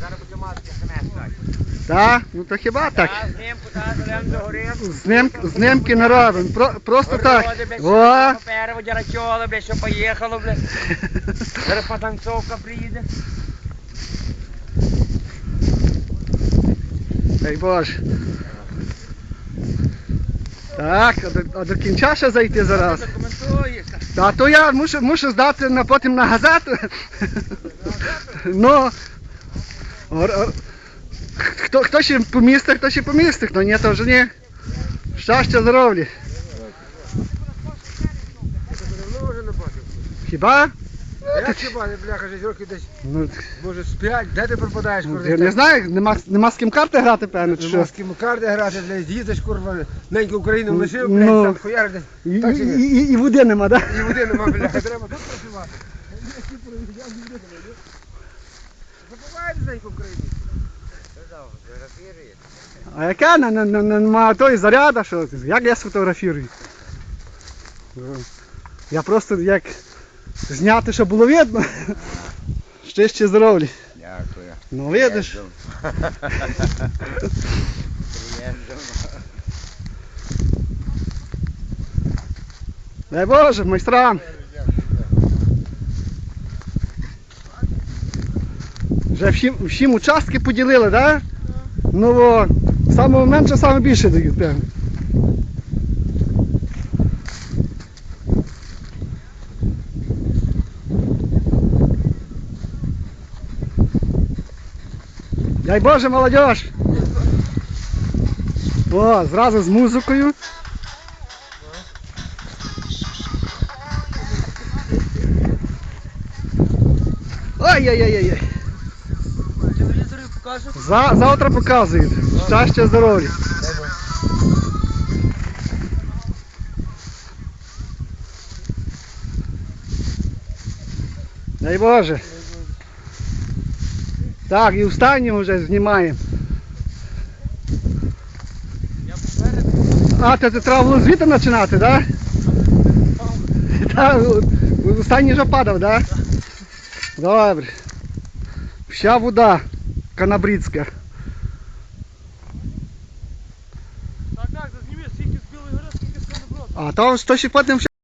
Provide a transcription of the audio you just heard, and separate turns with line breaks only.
Зараз буде маски смс.
Так? Ну то хіба так?
Знімку, так, залем до гори.
Зним, знімки не робимо. Про, просто так. О!
Попереду дярачоли, блядь, що поїхало, блядь. Зараз потанцовка приїде.
Дай Боже. Так, а до, а до кінця ще зайти зараз.
Документуєш.
Та то я мушу, мушу здати на, потім на газету. ну. Хто, хто ще по містах, хто ще по містах, ну ні, то вже ні. Щастя, здоров'я. Хіба?
Як хіба, не бляха, жить років десь,
Ну,
може, з п'ять. Де ти пропадаєш,
ну,
курва?
я не знаю, нема, нема з ким карти грати, певно, чи
Нема з ким карти грати, блядь, їздиш, курва, неньку Україну лишив,
Ну.
блядь, сам хуяр десь.
І,
Так
і, і, і води нема, так?
І води нема, бляха, треба тут працювати. Неньку Україну.
А яка на, на, на, нема той заряда, що як я сфотографірую? Я просто як зняти, щоб було видно. Ще ще здоров'я.
Дякую.
Ну видиш. Дай Боже, майстрам. Вже всім, всім участки поділили, так? Да? Ну о, самого менше, саме більше дають, певно. Дай Боже, молодежь! О, зразу з музикою. Ой-ой-ой-ой. За, завтра показують. Щастя, здоров'я. Дай Боже. Так, і останнього вже знімаємо.
Я.
А, то це треба було звідти починати, так? Так, останній вже падав, так? Добре. Вся вода канабрицька.
Так, так, зазніми, скільки з білої гори, скільки з Канаброду.
А там що ще потім ще